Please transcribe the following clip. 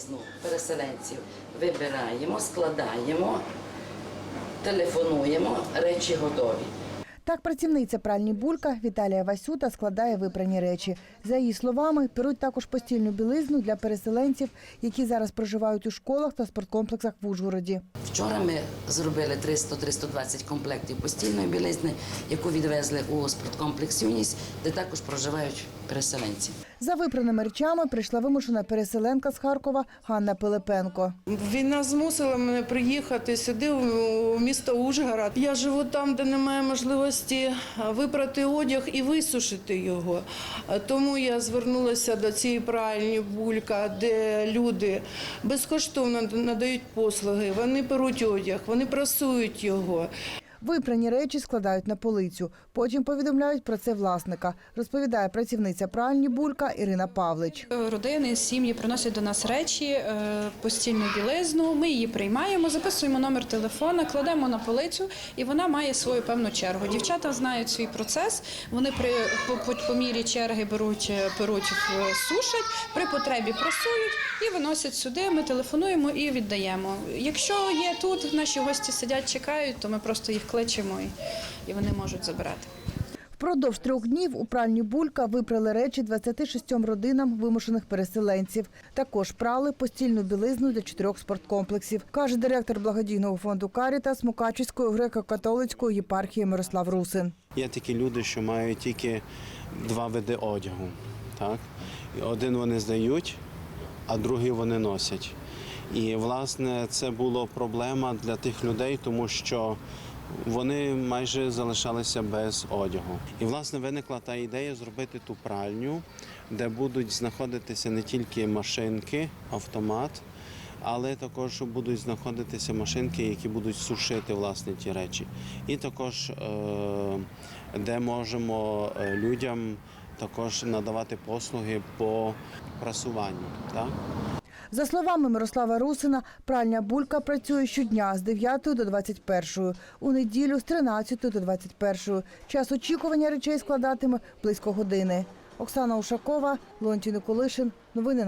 білизну переселенців вибираємо, складаємо, телефонуємо, речі готові. Так, працівниця пральні булька Віталія Васюта складає випрані речі. За її словами, беруть також постільну білизну для переселенців, які зараз проживають у школах та спорткомплексах в Ужгороді. Вчора ми зробили 300-320 комплектів постільної білизни, яку відвезли у спорткомплекс Юність, де також проживають переселенці. За випраними речами прийшла вимушена переселенка з Харкова Ганна Пилипенко. Війна змусила мене приїхати сюди, у місто Ужгород. Я живу там, де немає можливості випрати одяг і висушити його. Тому я звернулася до цієї пральні булька, де люди безкоштовно надають послуги. Вони беруть одяг, вони прасують його. Випрані речі складають на полицю. Потім повідомляють про це власника, розповідає працівниця пральні булька Ірина Павлич. Родини, сім'ї приносять до нас речі, е, постільну білизну. Ми її приймаємо, записуємо номер телефона, кладемо на полицю, і вона має свою певну чергу. Дівчата знають свій процес. Вони при по, по, мірі черги беруть, е, беруть сушать, при потребі прасують і виносять сюди. Ми телефонуємо і віддаємо. Якщо є тут, наші гості сидять, чекають, то ми просто їх кличемо і, і вони можуть забирати. Впродовж трьох днів у пральні булька випрали речі 26 родинам вимушених переселенців. Також прали постільну білизну для чотирьох спорткомплексів, каже директор благодійного фонду Карітас Мукачівської греко-католицької єпархії Мирослав Русин. Є такі люди, що мають тільки два види одягу. Так? Один вони здають, а другий вони носять. І, власне, це була проблема для тих людей, тому що вони майже залишалися без одягу. І, власне, виникла та ідея зробити ту пральню, де будуть знаходитися не тільки машинки, автомат, але також будуть знаходитися машинки, які будуть сушити власне ті речі. І також е, де можемо е, людям також надавати послуги по прасуванню. Так? За словами Мирослава Русина, пральня булька працює щодня з 9 до 21, у неділю з 13 до 21. Час очікування речей складатиме близько години. Оксана Ушакова, Лонті Николишин. Новини